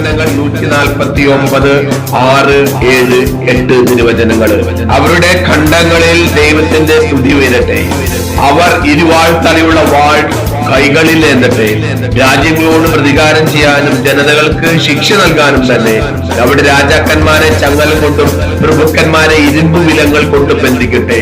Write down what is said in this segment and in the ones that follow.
സങ്കീർത്തനങ്ങൾ നൂറ്റി നാൽപ്പത്തി ഒമ്പത് ആറ് ഏഴ് എട്ട് തിരുവചനങ്ങൾ. അവരുടെ ഖണ്ഡങ്ങളിൽ ദൈവത്തിന്റെ സ്തുതി ഉയരട്ടെ. അവർ ഇരുവാൾ തലയുള്ള വാൾ കൈകളിൽ എന്നിട്ട് രാജ്യങ്ങളോട് പ്രതികാരം ചെയ്യാനും ജനതകൾക്ക് ശിക്ഷ നൽകാനും തന്നെ അവിടെ രാജാക്കന്മാരെ ചങ്ങൽ കൊണ്ടും പ്രഭുക്കന്മാരെ ഇരുമ്പ് വിലങ്ങൾ കൊണ്ട് ബന്ധിക്കട്ടെ.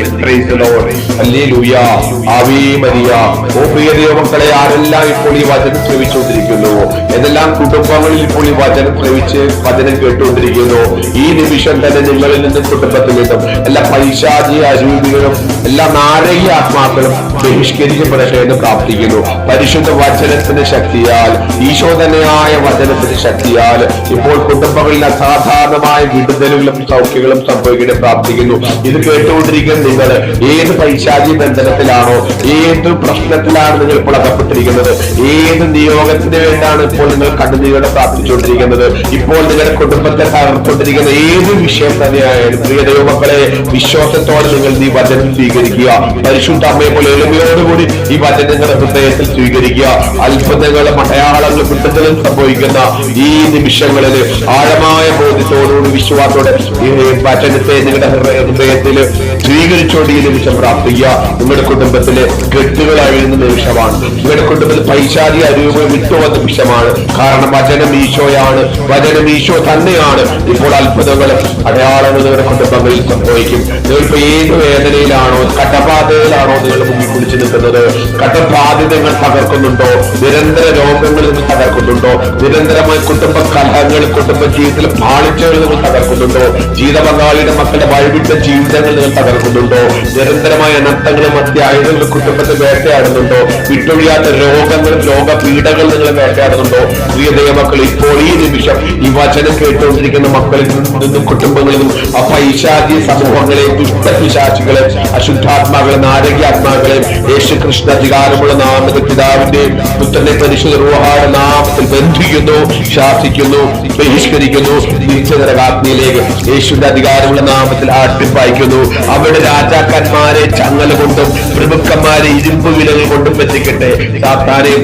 മക്കളെ ആരെല്ലാം ഇപ്പോൾ ഈ വചനം ശ്രമിച്ചുകൊണ്ടിരിക്കുന്നു ഏതെല്ലാം കുടുംബങ്ങളിൽ ഇപ്പോൾ ഈ വചനം ശ്രമിച്ച് വചനം കേട്ടുകൊണ്ടിരിക്കുന്നു? ഈ നിമിഷം തന്നെ നിങ്ങളിൽ നിന്നും കുടുംബത്തിൽ നിന്നും എല്ലാ പൈശാചിക അരൂപികളും എല്ലാ നാരകീയ ആത്മാക്കളും ബഹിഷ്കരിക്കപ്പെടട്ടെ എന്ന് പ്രാർത്ഥിക്കുന്നു. പരിശുദ്ധ വചനത്തിന്റെ ശക്തിയാൽ ഈശോ തന്നെയായ വചനത്തിന്റെ ശക്തിയാൽ ഇപ്പോൾ കുടുംബങ്ങളിൽ അസാധാരണമായ വിടുതലുകളും സൗഖ്യങ്ങളും സംഭവിക്കട്ടെ പ്രാർത്ഥിക്കുന്നു. ഇത് കേട്ടുകൊണ്ടിരിക്കുന്ന നിങ്ങൾ ഏത് പൈശാചി ബന്ധനത്തിലാണോ ഏത് പ്രശ്നത്തിലാണ് നിങ്ങൾ ഇപ്പോൾ അകപ്പെട്ടിരിക്കുന്നത് ഏത് നിയോഗത്തിന് വേണ്ടിയാണ് ഇപ്പോൾ നിങ്ങൾ കണ്ണുനീരോടെ പ്രാർത്ഥിച്ചുകൊണ്ടിരിക്കുന്നത് ഇപ്പോൾ നിങ്ങളുടെ കുടുംബത്തെ തകർത്തുകൊണ്ടിരിക്കുന്ന ഏത് വിഷയം തന്നെയായാലും പ്രിയ ദൈവമക്കളെ വിശ്വാസത്തോടെ നിങ്ങൾ നീ വചനം സ്വീകരിക്കുക. പരിശുദ്ധ അമ്മയെ പോലെ എളിമയോടുകൂടി ഈ വചനങ്ങളെ ഹൃദയത്തിൽ സ്വീകരിക്കുക. അത്ഭുതങ്ങളും അടയാളങ്ങളും വിട്ടുതലും സംഭവിക്കുന്ന ഈ നിമിഷങ്ങളിൽ ആഴമായ ബോധ്യത്തോടുകൂടി വിശ്വാസത്തോടെ ഈ വചനത്തെ നിങ്ങളുടെ ഹൃദയത്തിൽ സ്വീകരിച്ചുകൊണ്ട് ഈ നിമിഷം പ്രാർത്ഥിക്കുക. നിങ്ങളുടെ കുടുംബത്തിലെ കെട്ടുകൾ അഴിയുന്ന നിമിഷമാണ്. നിങ്ങളുടെ കുടുംബത്തിൽ പൈശാചി അരൂപം വിട്ടുവന്ന നിമിഷമാണ്. കാരണം വചനം ഈശോയാണ്. വചനം ഈശോ തന്നെയാണ്. ഇപ്പോൾ അത്ഭുതങ്ങൾ അടയാളങ്ങൾ നിങ്ങളുടെ കുടുംബങ്ങളിൽ സംഭവിക്കും. നിങ്ങളിപ്പോ ഏത് വേദനയിലാണോ കടബാധയിലാണോ നിങ്ങൾ മുന്നിൽ കുടിച്ചു നിൽക്കുന്നത് കടബാധിതങ്ങൾ തകർക്കുന്നുണ്ടോ? നിരന്തര രോഗങ്ങളിൽ നിന്ന് തകർക്കുന്നുണ്ടോ? നിരന്തരമായി കുടുംബ കലഹങ്ങൾ കുടുംബ ജീവിതത്തിൽ പാളിച്ചകൾ നിങ്ങൾ തകർക്കുന്നുണ്ടോ? ജീവിത പങ്കാളിയുടെ മക്കളുടെ വഴിവിട്ട ജീവിതങ്ങൾ നിങ്ങൾ തകർക്കുന്നുണ്ടോ? നിരന്തരമായ അനർത്ഥങ്ങളും അത്യായുധങ്ങളും കുടുംബത്തെ വേട്ടയാടുന്നുണ്ടോ? വിട്ടൊഴിയാത്ത രോഗങ്ങളും രോഗപീഠകൾ നിങ്ങൾ വേട്ടയാടുന്നുണ്ടോ? പ്രിയ ദൈവമക്കൾ ഇപ്പോൾ ഈ നിമിഷം ഈ വചനം കേട്ടുകൊണ്ടിരിക്കുന്ന മക്കളിൽ നിന്നും കുടുംബങ്ങളിൽ നിന്നും ആ പൈശാചി സമൂഹങ്ങളെ ദുഷ്ടപിശാചികളെ അശുദ്ധാത്മാക്കളെ നാരകീയാത്മാക്കളെ യേശു കൃഷ്ണ അധികാരമുള്ള നാമത്തിൽ പിതാവിന്റെ പുത്രന്റെ പരിശുദ്ധ റോഹാട നാമത്തിൽ ബന്ധിക്കുന്നു ശാസിക്കുന്നു ബഹിഷ്കരിക്കുന്നു നിത്യനരകാഗ്നിയിലേക്ക് യേശുവിന്റെ അധികാരമുള്ള നാമത്തിൽ ആട്ടിപ്പായിക്കുന്നു. അവരുടെ രാജാക്കന്മാരെ ചങ്ങല കൊണ്ടും പ്രഭുക്കന്മാരെ ഇരുമ്പ് വിലകൾ കൊണ്ടും പറ്റിക്കട്ടെ സാത്താനെ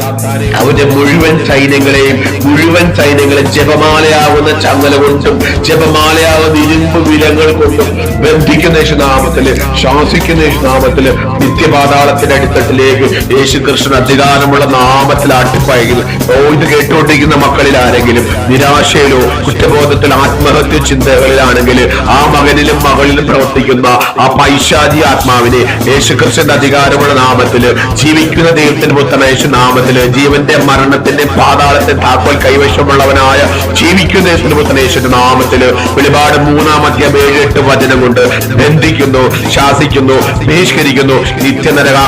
അവന്റെ മുഴുവൻ സൈന്യങ്ങളെയും മുഴുവൻ സൈന്യങ്ങളെ ജപമാലയാവുന്ന ചങ്ങല കൊണ്ടും ജപമാലയാവുന്ന ഇരുമ്പ് വിലങ്ങൾ കൊണ്ടും ബന്ധിക്കുന്ന നാമത്തിൽ ശാസിക്കുന്ന നാമത്തിൽ യേശുനാമത്തിൽ നിത്യപാതാളത്തിന്റെ അടിത്തട്ടിലേക്ക് യേശു കൃഷ്ണൻ അധികാരമുള്ള നാമത്തിൽ ആട്ടിപ്പായെങ്കിലും ഓ ഇത് കേട്ടുകൊണ്ടിരിക്കുന്ന മക്കളിൽ ആരെങ്കിലും നിരാശയിലോ കുറ്റബോധത്തിൽ ആത്മഹത്യ ചിന്തകളിലാണെങ്കിൽ ആ മകനിലും മകളിലും പ്രവർത്തിക്കുന്ന ആ പൈശാചി ആത്മാവിനെ യേശു കൃഷ്ണന്റെ അധികാരമുള്ള നാമത്തിൽ ജീവിക്കുന്ന ദൈവത്തിന്റെ പുത്രന യേശു നാമത്തിൽ ജീവന്റെ മരണത്തിന്റെ പാതാളത്തെ താക്കോൽ കൈവശമുള്ളവനായ ജീവിക്കുന്ന ദൈവത്തിന്റെ പുത്രന യേശുന്റെ നാമത്തിൽ വെളിപാട് മൂന്നാം അധ്യായം ഏഴ് എട്ട് വചനം കൊണ്ട് ബന്ധിക്കുന്നു ശാസിക്കുന്നു ബഹിഷ്കരിക്കുന്നു നിത്യനരകാഗ്നിയിലേക്ക്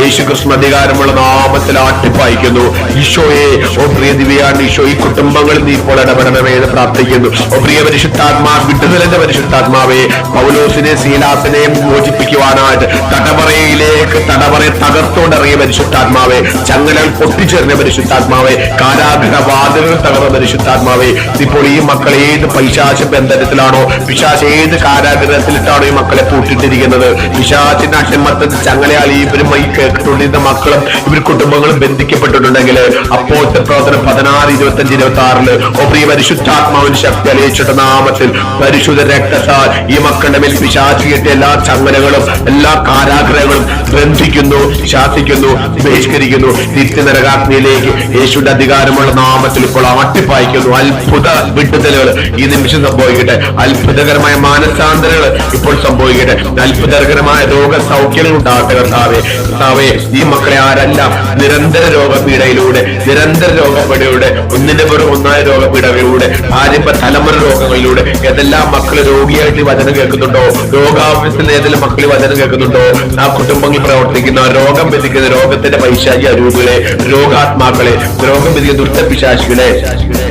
യേശു കൃഷ്ണ അധികാരമുള്ള നാമത്തിൽ ആട്ടിപ്പായിക്കുന്നു. ഈശോയെ ഓ പ്രിയ ദിവ്യാണ് ഈശോ ഈ കുടുംബങ്ങളിൽ നീ ഇപ്പോൾ ഇടപെടണമേ എന്ന് പ്രാർത്ഥിക്കുന്നു. ഓ പ്രിയ പരിശുദ്ധാത്മാ വിട്ടുതലന്റെ പരിശുദ്ധാത്മാവേ പൗലോസിനെ ശീലാസിനെ മോചിപ്പിക്കുവാനായിട്ട് തടവറയിലേക്ക് തടവറ തകർത്തോണ്ടിറങ്ങിയ പരിശുദ്ധാത്മാവേ ചങ്ങലകൾ പൊട്ടിച്ചെറിഞ്ഞ പരിശുദ്ധാത്മാവേ കാരാഗ്രഹ വാതിലുകൾ തകർന്ന പരിശുദ്ധാത്മാവെ ഇപ്പോൾ ഈ മക്കൾ ഏത് പൈശാച ബന്ധനത്തിലാണോ പിശാച് ഏത് കാരാഗ്രഹത്തിലിട്ടാണോ ഈ മക്കളെ പൂട്ടിട്ടിരിക്കുന്നത് പിശാചിന്റെ അക്ഷമത്തത്തിൽ ചങ്ങലയാൽ ഈ കേട്ടുകൊണ്ടിരുന്ന മക്കളും ഇവർ കുടുംബങ്ങളും ബന്ധിക്കപ്പെട്ടിട്ടുണ്ടെങ്കിൽ അപ്പോഴത്തെ പ്രവർത്തനം പതിനാറ് ഇരുപത്തി അഞ്ച് ഇരുപത്തി ആറിൽ ഓ പ്രിയ പരിശുദ്ധാത്മാവിന് ശക്തി അലയിച്ചിട്ട നാമത്തിൽ പരിശുദ്ധ രക്തത്താൽ ഈ മക്കളുടെ മേൽ പിശാച് കിട്ടിയ എല്ലാ ചങ്ങലകളും എല്ലാ കാരാഗ്രഹങ്ങളും ബന്ധിക്കുന്നു ശാസിക്കുന്നു ബഹിഷ്കരിക്കുന്നു. നിത്യനരകാഗ്നിയിലേക്ക് യേശുവിന്റെ അധികാരമുള്ള നാമത്തിൽ ഇപ്പോൾ ആട്ടിപ്പായിക്കുന്നു. അത്ഭുത വിട്ടുതലുകൾ ഈ നിമിഷം സംഭവിക്കട്ടെ. അത്ഭുതകരമായ മാനസാന്തരങ്ങൾ ഇപ്പോൾ സംഭവിക്കട്ടെ. അത്ഭുതകരമായ രോഗ സൗഖ്യങ്ങൾ ഉണ്ടാകട്ടെ. കർത്താവേ കർത്താവെ ഈ മക്കളെ ആരെല്ലാം? നിരന്തര രോഗപീഠയിലൂടെ നിരന്തര രോഗപീഠയിലൂടെ ഒന്നിന്റെ പുറം ഒന്നായ രോഗപീഠയിലൂടെ ആദ്യപ്പ തലമുറ രോഗങ്ങളിലൂടെ ഏതെല്ലാം മക്കൾ രോഗിയായിട്ട് വചനം കേൾക്കുന്നുണ്ടോ? രോഗാവശ്യത്തിൽ ഏതെല്ലാം മക്കൾ വചനം കേൾക്കുന്നുണ്ടോ? ആ കുടുംബങ്ങളിൽ പ്രവർത്തിക്കുന്ന രോഗം വിധിക്കുന്ന രോഗത്തിന്റെ പൈശാചി അരൂപികളെ രോഗാത്മാക്കളെ രോഗം വിധിക്കുന്ന ദുഷ്ടപിശാശികളെ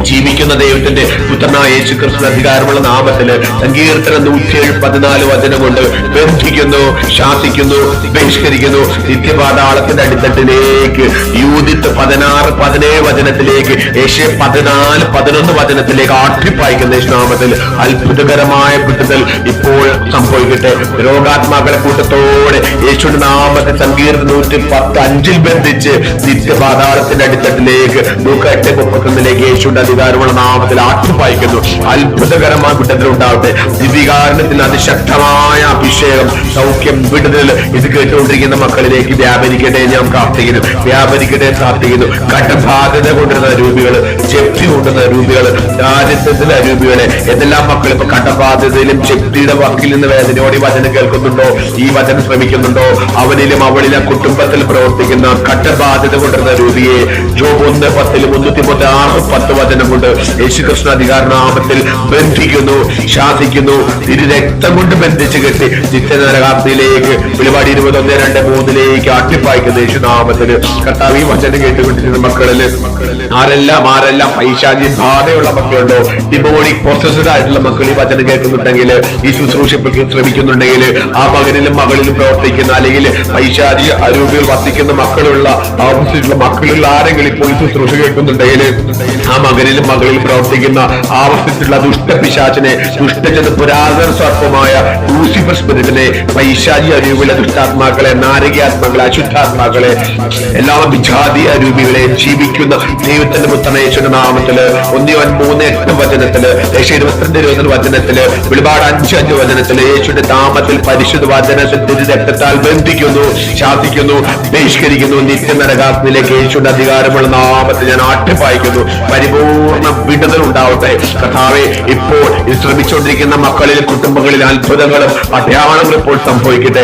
ജീവിക്കുന്ന ദൈവത്തിന്റെ പുത്രനായ യേശു ക്രിസ്തു അധികാരമുള്ള നാമത്തിൽ സങ്കീർത്തനം നൂറ്റിയേഴ് പതിനാല് വചനം കൊണ്ട് ബന്ധിക്കുന്നു ശാസിക്കുന്നു ബഹിഷ്കരിക്കുന്നു. നിത്യപാതാളത്തിന്റെ അടിത്തട്ടിലേക്ക് യൂതിത്ത് പതിനാറ് പതിനേഴ് വചനത്തിലേക്ക് ഏഷ്യ പതിനാല് പതിനൊന്ന് വചനത്തിലേക്ക് ആട്ടിപ്പായിക്കുന്ന യേശുനാമത്തിൽ അത്ഭുതകരമായ പിട്ടുതൽ ഇപ്പോൾ സംഭവിക്കട്ടെ. രോഗാത്മാക്കളെ കൂട്ടത്തോടെ യേശുവിന്റെ നാമത്തെ സങ്കീർണ നൂറ്റി പത്ത് അഞ്ചിൽ ബന്ധിച്ച് നിത്യപാതാളത്തിന്റെ അടിത്തട്ടിലേക്ക് നൂക്കെട്ട് മുപ്പത്തൊന്നിലേക്ക് യേശുവിന്റെ അധികാരമുള്ള നാമത്തിൽ ആട്ടിപ്പായിക്കുന്നു അത്ഭുതകരമായ വിടുതൽ ഉണ്ടാവട്ടെ. ദിവികാരണത്തിൽ അതിശക്തമായ അഭിഷേകം സൗഖ്യം വിടുതൽ ഇത് കേട്ടുകൊണ്ടിരിക്കുന്ന മക്കളിലേക്ക് വ്യാപരിക്കട്ടെ ഞാൻ പ്രാർത്ഥിക്കുന്നു. വ്യാപരിക്കട്ടെ പ്രാർത്ഥിക്കുന്നു. കടബാധ്യത കൊണ്ടിരുന്ന രൂപികൾ ജപ്തി കൊണ്ടുവന്ന രൂപികൾ ദാരിദ്ര്യത്തിലെ രൂപികളെ എന്തെല്ലാം മക്കൾ ഇപ്പൊ കടബാധ്യതയിലും ജപ്തിയുടെ വക്കിൽ നിന്ന് വേദനയോടെ വചനം കേൾക്കുന്നുണ്ടോ? ഈ വചനം ശ്രമിക്കുന്നുണ്ടോ? അവനിലും അവളിലും കുടുംബത്തിൽ പ്രവർത്തിക്കുന്ന കടബാധ്യത കൊണ്ടിരുന്ന രൂപിയെ ജോ ഒന്ന് പത്തിൽ മുന്നൂറ്റി മുപ്പത്തി ആറ് പത്ത് വചനം കൊണ്ട് യേശുകൃഷ്ണ അധികാരനാമത്തിൽ ബന്ധിക്കുന്നു ശാസിക്കുന്നു. തിരു രക്തം കൊണ്ട് ബന്ധിച്ച് കെട്ടി നിത്യനരകാത്തിലേക്ക് വെളിപാടി ഇരുപത്തി ഒന്ന് രണ്ട് മൂന്നിലേക്ക് അട്ടിപ്പായിക്കുന്ന യേശുനാമത്തിന് കർത്താവ് ഈ വചനം കേട്ടുകൊണ്ടിരുന്ന മക്കളിൽ ആരെല്ലാം ആരെല്ലാം പൈശാചി ബാധയുള്ള മക്കളുണ്ടോ? ഡിമോണിക് പ്രോസസ്ഡ് ആയിട്ടുള്ള മക്കൾ ഈ വചനം കേൾക്കുന്നുണ്ടെങ്കിൽ ഈ ശുശ്രൂഷയ്ക്ക് ശ്രമിക്കുന്നുണ്ടെങ്കിൽ ആ മകനിലും മകളിലും പ്രവർത്തിക്കുന്ന അല്ലെങ്കിൽ പൈശാചി അരൂപികൾ വർദ്ധിക്കുന്ന മക്കളുള്ള ആവശ്യമുള്ള മക്കളിൽ ആരെങ്കിലും ഇപ്പോൾ ഈ ശുശ്രൂഷ കേൾക്കുന്നുണ്ടെങ്കിൽ ആ മകനിലും മകളിലും പ്രവർത്തിക്കുന്ന ആവശ്യത്തിലുള്ള ദുഷ്ടപിശാചിനെ ദുഷ്ടജന പുരാതന സർപ്പമായ ലൂസിഫർ സ്പിരിറ്റിനെ പൈശാചി അരൂപിലെ ദുഷ്ടാത്മാക്കളെ നാരകീയാത്മാക്കളെ അശുദ്ധാത്മാക്കളെ എല്ലാ വിജാതി അരൂപികളെ ജീവിക്കുന്ന ദൈവത്തിന്റെ പുത്രനേശ്വര നാമത്തിൽ ഒന്നിവൻ മൂന്ന് എട്ട് വചനത്തിൽ യേശു ഇരുപത്തിരണ്ട് ഇരുപത്തിരണ്ട് വചനത്തിൽ വെളിപാട് അഞ്ച് അഞ്ച് വചനത്തിൽ യേശുവിന്റെ നാമത്തിൽ പരിശുദ്ധ വചനത്തിൽ രക്തത്താൽ ബന്ധിക്കുന്നു ശാസിക്കുന്നു ബഹിഷ്കരിക്കുന്നു നിത്യനരകാത്മിലേക്ക് യേശുവിന്റെ അധികാരമുള്ള നാമത്തിൽ ഞാൻ ആട്ടിപ്പായിക്കുന്നു. പരിപൂർണ വിടുതൽ ഉണ്ടാവട്ടെ. കഥാവെ ഇപ്പോൾ ശ്രമിച്ചുകൊണ്ടിരിക്കുന്ന മക്കളിൽ കുടുംബങ്ങളിൽ അത്ഭുതങ്ങളും അടയാളങ്ങളും ഇപ്പോൾ സംഭവിക്കട്ടെ.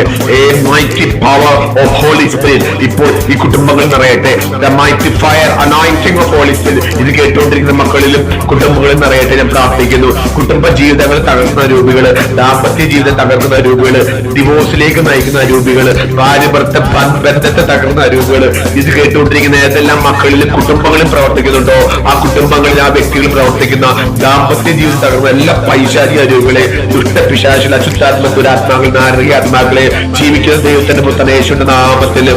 Power of holy Spirit. ഇപ്പോൾ ഈ കുടുംബങ്ങൾ നിറയട്ടെ. The mighty fire anointing of holy Spirit. ഇത് കേട്ടുകൊണ്ടിരിക്കുന്ന മക്കളിലും കുടുംബങ്ങളിൽ നിറയട്ടെ. ഞാൻ പ്രാർത്ഥിക്കുന്നു. കുടുംബ ജീവിതങ്ങൾ തകർക്കുന്ന രൂപികൾ ദാമ്പത്യ ജീവിതം തകർക്കുന്ന രൂപികൾ ഡിവോഴ്സിലേക്ക് നയിക്കുന്ന രൂപികൾ ഭാര്യഭർത്ത ബന്ധത്തെ തകർന്ന രൂപികൾ ഇത് കേട്ടുകൊണ്ടിരിക്കുന്ന ഏതെല്ലാം മക്കളിലും കുടുംബങ്ങളും പ്രവർത്തിക്കുന്നുണ്ടോ? ആ കുടുംബങ്ങളിൽ ആ വ്യക്തികൾ പ്രവർത്തിക്കുന്ന ദാമ്പത്യ ജീവിതം തകർന്ന എല്ലാ പൈശാചിക രൂപങ്ങളെ ദുഷ്ടപിശാചികൾ അശുദ്ധാത്മ ദുരാത്മാക്കൾ നാരകീയാത്മാക്കളെ ജീവിക്കുന്ന ദൈവത്തിന്റെ പുത്രനേശുവിന്റെ നാമത്തിൽ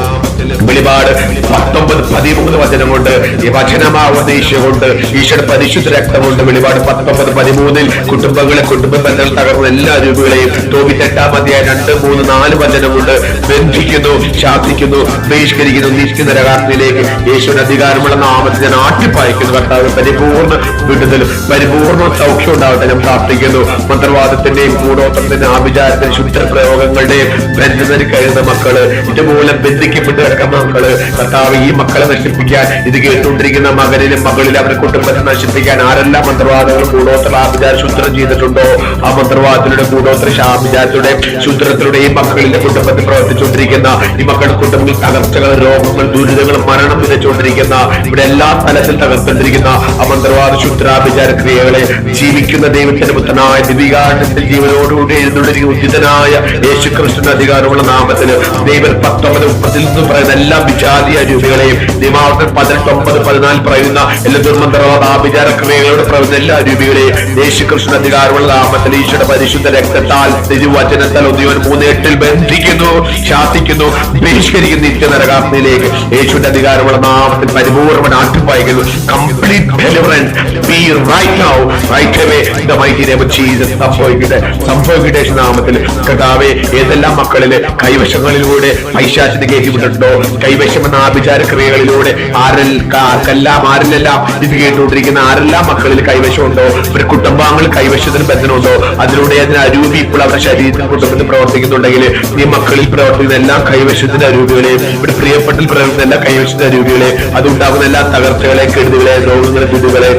വെളിപാട് പത്തൊമ്പത് പതിമൂന്ന് വചനം കൊണ്ട് വചനമാവുന്ന ഈശോ കൊണ്ട് ഈശോയുടെ പരിശുദ്ധ രക്തം കൊണ്ട് വെളിപാട് പത്തൊമ്പത് പതിമൂന്നിൽ കുടുംബങ്ങളെ കുടുംബ ബന്ധങ്ങൾ തകർന്ന എല്ലാ രൂപകളെയും തോപിത്തെട്ടാം അധ്യായം രണ്ട് മൂന്ന് നാല് വചനം കൊണ്ട് ബന്ധിക്കുന്നു ശാസിക്കുന്നു ബഹിഷ്കരിക്കുന്നു നിത്യനരകാത്മയിലേക്ക് യേശുവിന്റെ അധികാരമുള്ള നാമത്തിൽ ഞാൻ ആട്ടിപ്പായിക്കുന്നു കർത്താവ് പരിപൂർണ വിടുതലും പരിപൂർണ സൗഖ്യം ഉണ്ടാവട്ടെ ഞാൻ പ്രാർത്ഥിക്കുന്നു. മന്ത്രവാദത്തിന്റെയും കൂടോത്രത്തിന്റെയും ആഭിചാരത്തിന്റെയും ശുദ്ധപ്രയോഗങ്ങളുടെയും ബന്ധനത്തിൽ കഴിയുന്ന മക്കൾ ഇതുപോലെ ബന്ധിക്കപ്പെട്ട് കിടക്കുന്ന മക്കൾ കർത്താവ് ഈ മക്കളെ നശിപ്പിക്കാൻ ഇത് കേട്ടുകൊണ്ടിരിക്കുന്ന മകനിലും മകളിലും അവരുടെ കുടുംബത്തെ നശിപ്പിക്കാൻ ആരെല്ലാം മന്ത്രവാദങ്ങളും കൂടോത്ര ആഭിചാര ശുദ്രം ചെയ്തിട്ടുണ്ടോ? ആ മന്ത്രവാദത്തിലൂടെ കൂടോത്ര ആഭിചാരത്തിലൂടെ ശുദ്രത്തിലൂടെ ഈ മക്കളിലെ കുടുംബത്തിൽ പ്രവർത്തിച്ചുകൊണ്ടിരിക്കുന്ന ഈ മക്കളുടെ കുടുംബത്തിൽ തകർച്ചകൾ രോഗങ്ങൾ ദുരിതങ്ങൾ മരണം വിതച്ചുകൊണ്ടിരിക്കുന്ന ഇവിടെ എല്ലാ തലത്തിൽ തകർത്തിരിക്കുന്ന ആ മന്ത്രവാദ ശുദ്രാഭിചാര ക്രിയകളെ ജീവിക്കുന്ന ദൈവത്തിന്റെ പുത്രനായ ദിവികാരണത്തിൽ ജീവനോടുകൂടി എഴുന്നള്ളിരിക്കുന്ന ഉചിതനായ യേശുക്രിസ്തുവിന്റെ അധികാരമുള്ള നാമത്തിൽ ദൈവം പത്തൊമ്പത് മുപ്പത്തിൽ നിന്ന് പറയുന്ന എല്ലാ വിജാതീയ രൂപികളെയും നിയമാവർത്തൻ പതിനെട്ട് ഒമ്പത് പതിനാല് പറയുന്ന എല്ലാ ദുർമന്ത്രവാദ ആഭിചാര ക്രിയകളോട് പറയുന്ന എല്ലാ രൂപികളെയും യേശു കൃഷ്ണ അധികാരമുള്ള നാമത്തിൽ ഈശോയുടെ പരിശുദ്ധ രക്തത്താൽ തിരുവചനത്താൽ ഒന്നിവൻ മൂന്ന് എട്ടിൽ ബന്ധിക്കുന്നു ശാസിക്കുന്നു ബഹിഷ്കരിക്കുന്ന നിത്യ നരകാത്മയിലേക്ക് യേശുവിന്റെ അധികാരമുള്ള നാമത്തിൽ പരിപൂർണ ആട്ടിപ്പായിക്കുന്നു complete deliverance be right now right സംഭവിക്കട്ടെ. സംഭവിക്കട്ടെ നാമത്തിൽ. കർത്താവേ ഏതെല്ലാം മക്കളിലെ കൈവശങ്ങളിലൂടെ പൈശാചിന് കയറ്റി വിട്ടിട്ടുണ്ടോ കൈവശമെന്ന ആഭിചാര ക്രിയകളിലൂടെ ആരിൽ ആർക്കെല്ലാം ആരിലെല്ലാം ഇത് കേട്ടുകൊണ്ടിരിക്കുന്ന ആരെല്ലാം മക്കളിൽ കൈവശമുണ്ടോ? ഒരു കുടുംബാംഗങ്ങൾ കൈവശത്തിന് ബന്ധനമുണ്ടോ? അതിലൂടെ അതിന് അരൂപി ഇപ്പോൾ അവരുടെ ശരീരത്തിൽ കുടുംബത്തിൽ പ്രവർത്തിക്കുന്നുണ്ടെങ്കിൽ ഈ മക്കളിൽ പ്രവർത്തിക്കുന്ന എല്ലാ കൈവശത്തിന്റെ അരൂപികളെ ഒരു പ്രിയപ്പെട്ടിൽ പ്രവർത്തിക്കുന്ന എല്ലാ കൈവശത്തിന്റെ അരൂപികളെ അതുണ്ടാകുന്ന എല്ലാ തകർച്ചകളെ കെടുതികളെ രോഗങ്ങളെ ദുരിതങ്ങളെ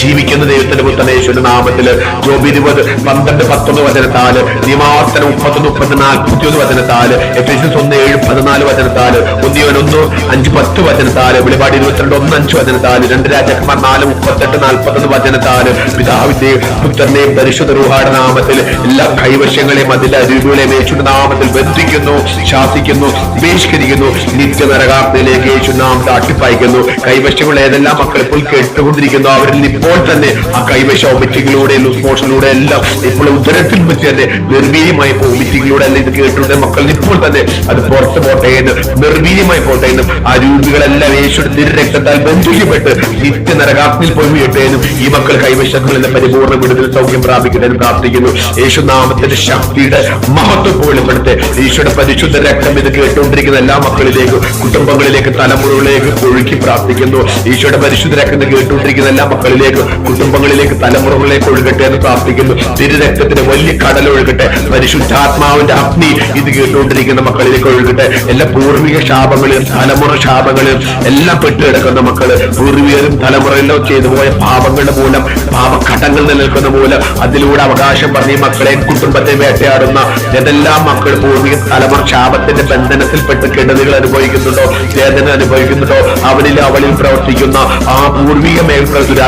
ജീവിക്കുന്ന ദൈവത്തിന്റെ പുത്രനേശ്വരുടെ നാമത്തിൽ ജോബ് ഇരുപത് പന്ത്രണ്ട് പത്തൊന്ന് വചനത്താൽ നിയമാവർത്തനം മുപ്പത്തൊന്ന് മുപ്പത്തി നാൽപ്പത്തി ഒന്ന് വചനത്താൽ എഫ് എസ് ഒന്ന് ഏഴ് പതിനാല് വചനത്താൽ ഒന്നിയോൻ ഒന്ന് അഞ്ച് പത്ത് വചനത്താൽ വെളിപാട് ഇരുപത്തിരണ്ട് ഒന്ന് അഞ്ച് വചനത്താൽ രണ്ട് രാജാക്കന്മാർ നാല് മുപ്പത്തെട്ട് നാൽപ്പത്തൊന്ന് വചനത്താൽ പിതാവിന്റെയും പുത്രന്റെയും പരിശുദ്ധ റൂഹാട നാമത്തിൽ എല്ലാ കൈവശങ്ങളെയും അതിന്റെ അരുവികളെയും യേശുവിന്റെ നാമത്തിൽ ബന്ധിക്കുന്നു ശാസിക്കുന്നു ബഹിഷ്കരിക്കുന്നു നിത്യ നരകാർത്ഥയിലേക്ക് യേശു നാമത്തെ അട്ടിപ്പായിക്കുന്നു. കൈവശങ്ങൾ ഏതെല്ലാം മക്കൾ ഇപ്പോൾ കേട്ടുകൊണ്ടിരിക്കുന്നു അവരിൽ ഇപ്പോൾ തന്നെ ആ കൈവശ മിറ്റിങ്ങിലൂടെ ലൂസ് മോഷനിലൂടെ എല്ലാം ഇപ്പോൾ ഉദരത്തിൽ വെച്ച് തന്നെ നിർവീര്യമായി വോമിറ്റിങ്ങിലൂടെ എല്ലാം ഇത് കേട്ടിട്ടുണ്ട് മക്കൾ ഇപ്പോൾ തന്നെ അത് പുറത്ത് പോട്ടെ എന്ന് നിർവീര്യമായി പോട്ടെ എന്നും ആ രൂപികളെല്ലാം യേശുടെ രക്തത്താൽ ബന്ധിക്കപ്പെട്ട് നിത്യ നരകാഗ്നിൽ പോയി വീട്ടേനും ഈ മക്കൾ കൈവശങ്ങളിൽ നിന്ന് പരിപൂർണ വിടുതൽ സൗഖ്യം പ്രാപിക്കട്ടെ എന്ന് പ്രാർത്ഥിക്കുന്നു. യേശു നാമത്തിന്റെ ശക്തിയുടെ മഹത്വം പോലെപ്പെടുത്തെ ഈശോയുടെ പരിശുദ്ധ രക്തം ഇത് കേട്ടുകൊണ്ടിരിക്കുന്ന എല്ലാ മക്കളിലേക്കും കുടുംബങ്ങളിലേക്ക് തലമുറകളിലേക്ക് ഒഴുക്കി പ്രാർത്ഥിക്കുന്നു. ഈശോയുടെ പരിശുദ്ധ രക്തം കേട്ടുകൊണ്ടിരിക്കുന്ന എല്ലാ മക്കളിലേക്ക് കുടുംബങ്ങളിലേക്ക് തലമുറകളിലേക്ക് ഒഴുകട്ടെ എന്ന് പ്രാർത്ഥിക്കുന്നു. തിരു രക്തത്തിന് വലിയ കടൽ ഒഴുകട്ടെ. പരിശുദ്ധാത്മാവിന്റെ അഗ്നി ഇത് കേട്ടുകൊണ്ടിരിക്കുന്ന മക്കളിലേക്ക് ഒഴുകട്ടെ. എല്ലാ പൂർവിക ശാപങ്ങളിലും തലമുറ ശാപങ്ങളിലും എല്ലാം പെട്ടുകിടക്കുന്ന മക്കൾ പൂർവികരും തലമുറയിലോ ചെയ്തു പോയ പാപങ്ങളുടെ മൂലം പാപഘട്ടങ്ങൾ നിലനിൽക്കുന്ന മൂലം അതിലൂടെ അവകാശം പറഞ്ഞ മക്കളെ കുടുംബത്തെ വേട്ടയാടുന്ന ഏതെല്ലാം മക്കൾ പൂർവിക തലമുറ ശാപത്തിന്റെ ബന്ധനത്തിൽപ്പെട്ട് കെടുതികൾ അനുഭവിക്കുന്നുണ്ടോ വേദന അനുഭവിക്കുന്നുണ്ടോ അവനിൽ അവളിൽ പ്രവർത്തിക്കുന്ന ആ പൂർവിക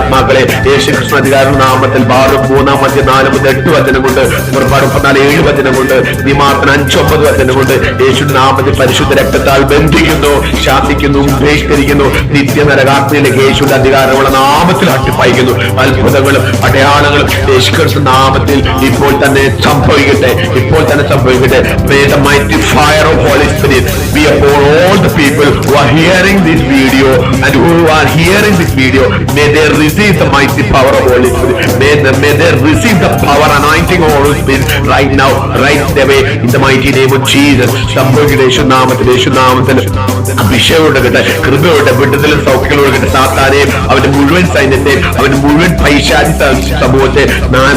മേൽപ്രസുരാത്മാക്കളെ യേശു കൃഷ്ണ അധികാര നാമത്തിൽ ബാറും മൂന്നാം മധ്യ നാല് മുതൽ എട്ട് വചനം കൊണ്ട് മുപ്പത്തിനാല് ഏഴ് വചനം കൊണ്ട് നീ മാത്രം അഞ്ചൊമ്പത് വചനം കൊണ്ട് യേശുവിന്റെ നാമത്തിൽ പരിശുദ്ധ രക്തത്താൽ ബന്ധിക്കുന്നു ശാസിക്കുന്നു ബഹിഷ്കരിക്കുന്നു നിത്യ നരകാഗ്നിയിലേക്ക് യേശുവിന്റെ അധികാരമുള്ള നാമത്തിൽ അട്ടിപ്പായിക്കുന്നു. അത്ഭുതങ്ങളും അടയാളങ്ങളും യേശു ക്രിസ്തു നാമത്തിൽ ഇപ്പോൾ തന്നെ സംഭവിക്കട്ടെ ഇപ്പോൾ തന്നെ സംഭവിക്കട്ടെ. May the mighty fire of Holy Spirit be upon all the people who are the mighty power of Holy Spirit. May, may they receive the power anointing of Holy Spirit right now, right away in the mighty name of Jesus. സംഭവിക്കട്ടെ യേശുനാമത്തിൽ യേശുനാമത്തിൽ അഭിഷേകം കൊടുക്കട്ടെ കൃപയുടെ വിടുതലും സൗഖ്യങ്ങളും കൊടുക്കട്ടെ സാത്താനെയും അവന്റെ മുഴുവൻ സൈന്യത്തെയും അവന്റെ മുഴുവൻ പൈശാചി സമൂഹത്തെ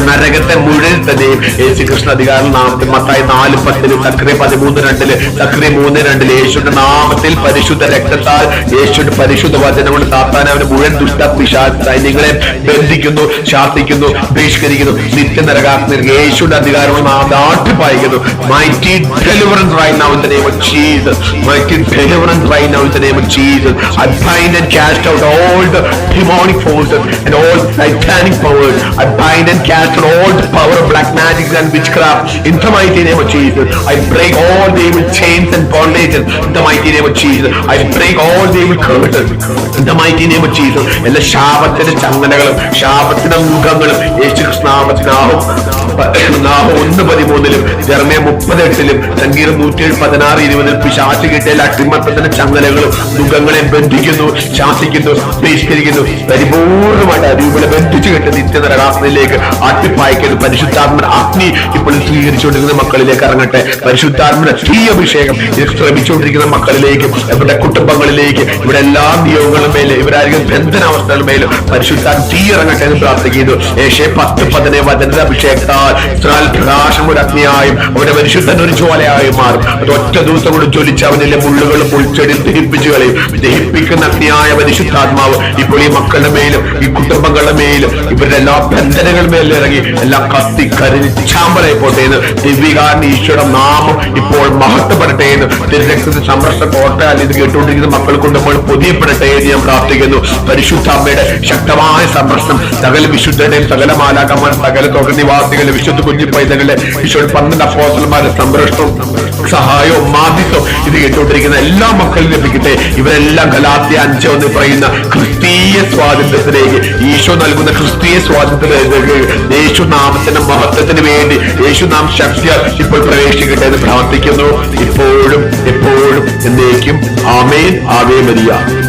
നരകത്തെ മുഴുവൻ തന്നെയും യേശു കൃഷ്ണ അധികാര നാമത്തിൽ മത്തായി നാല് പത്തിന് സക്രിയ പതിമൂന്ന് രണ്ടിൽ സക്രിയ മൂന്ന് രണ്ടിൽ യേശുവിന്റെ നാമത്തിൽ പരിശുദ്ധ രക്തത്താൽ യേശുവിന്റെ പരിശുദ്ധ വചനം കൊണ്ട് സാത്താൻ അവന്റെ മുഴുവൻ ദുഷ്ട പിശാച് സൈന്യങ്ങളെ ബന്ധിക്കുന്നു ശാസിക്കുന്നു ബഹിഷ്കരിക്കുന്നു നിത്യ യേശുവിന്റെ അധികാരങ്ങൾ നാം നാട്ടിപ്പായിക്കുന്നു mighty deliverance right now in the name of Jesus mighty deliverance right now in the name of Jesus I bind and cast out all the demonic forces and all satanic powers. I bind and cast out all the power of black magic and witchcraft in the mighty name of Jesus. I break all the evil chains and bondages in the mighty name of Jesus. I break all the evil curses in the mighty name of Jesus. എല്ലാ ശാപത്തിന്റെ ചങ്ങലകളും ശാപത്തിന്റെ മുഖങ്ങളും യേശു കൃഷ്ണാമത്തിനാവും നാമം ഒന്ന് പതിമൂന്നിലും ജർമ്മയ മുപ്പത്തെട്ടിലും സംഗീതം നൂറ്റി പതിനാറ് ഇരുപതിൽ പിശാച്ച് കിട്ടിയ അട്ടിമത്തത്തിന്റെ ചങ്ങലകളും മുഖങ്ങളെ ബന്ധിക്കുന്നു ശാസിക്കുന്നു ബഹിഷ്കരിക്കുന്നു. പരിപൂർണമായിട്ട് അരൂപനെ ബന്ധിച്ചു കെട്ടി നിത്യനരകാത്മയിലേക്ക് അട്ടിപ്പായിക്കുന്നു പരിശുദ്ധാത്മന അഗ്നി ഇപ്പോൾ സ്വീകരിച്ചുകൊണ്ടിരിക്കുന്ന മക്കളിലേക്ക് ഇറങ്ങട്ടെ. പരിശുദ്ധാത്മന തീ അഭിഷേകം ശ്രമിച്ചുകൊണ്ടിരിക്കുന്ന മക്കളിലേക്ക് ഇവരുടെ കുടുംബങ്ങളിലേക്ക് ഇവിടെ എല്ലാ നിയോഗങ്ങളും മേലെ ഇവരായിരിക്കും ബന്ധനാവസ്ഥകളുടെ മേലും പരിശുദ്ധാത്മ തീ ഇറങ്ങട്ടെ എന്ന് പ്രാർത്ഥിക്കുന്നു. ഏഷ്യ പത്ത് വചന അഭിഷേകത്താൽ ഇസ്രായേൽ പ്രകാശം ഒരു അഗ്നിയായും അവന്റെ പരിശുദ്ധൻ ഒരു ജ്വാലയായും മാറും. അത് ഒറ്റ ദിവസം കൊണ്ട് ജ്വലിച്ച് അവനിലെ മുള്ളുകളും പുൽച്ചെടി ദഹിപ്പിച്ചു കളയും. ദഹിപ്പിക്കുന്ന അഗ്നിയായ പരിശുദ്ധാത്മാവ് ഇപ്പോൾ ഈ മക്കളുടെ മേലും ഈ കുടുംബങ്ങളുടെ മേലും ഇവരുടെ എല്ലാ ബന്ധനങ്ങളുടെ മേലും ഇറങ്ങി എല്ലാം കത്തി കരിഞ്ഞ് ചാമ്പലായി പോട്ടെ എന്ന് ദിവ്യകാരൻ ഈശ്വരം നാമം ഇപ്പോൾ മഹത്വപ്പെടട്ടെ എന്ന് തിരുരക്തത്തിൽ സംരക്ഷണ കോട്ട ഇത് കേട്ടുകൊണ്ടിരിക്കുന്ന മക്കൾ കൊണ്ട് നമ്മൾ പൊതിയപ്പെടട്ടെ എന്ന് ഞാൻ പ്രാർത്ഥിക്കുന്നു. പരിശുദ്ധ അമ്മയുടെ ശക്തമായ സംരക്ഷണം സകല വിശുദ്ധരുടെയും സകല മാലാക്കന്മാർ സകല തുക നിവാസികളുടെ വിശുദ്ധ കുഞ്ഞു പൈതങ്ങളുടെ വിശുദ്ധ പന്ത്രണ്ട് അപ്പോസന്മാരെ സംരക്ഷണവും സഹായവും മാധ്യത്വം ഇത് കേട്ടുകൊണ്ടിരിക്കുന്ന എല്ലാ മക്കളും ലഭിക്കട്ടെ. ഇവരെല്ലാം കലാത്തി അഞ്ച് എന്ന് പറയുന്ന ക്രിസ്തീയ സ്വാതന്ത്ര്യത്തിലേക്ക് ഈശോ നൽകുന്ന ക്രിസ്തീയ സ്വാതന്ത്ര്യത്തിലേക്ക് യേശു നാമത്തിന്റെ മഹത്വത്തിന് വേണ്ടി യേശു നാം ശക്തി ഇപ്പോൾ പ്രവേശിക്കട്ടെ എന്ന് പ്രാർത്ഥിക്കുന്നു. ഇപ്പോഴും എപ്പോഴും എന്നേക്കും. ആമേൻ. ആവേ മരിയ.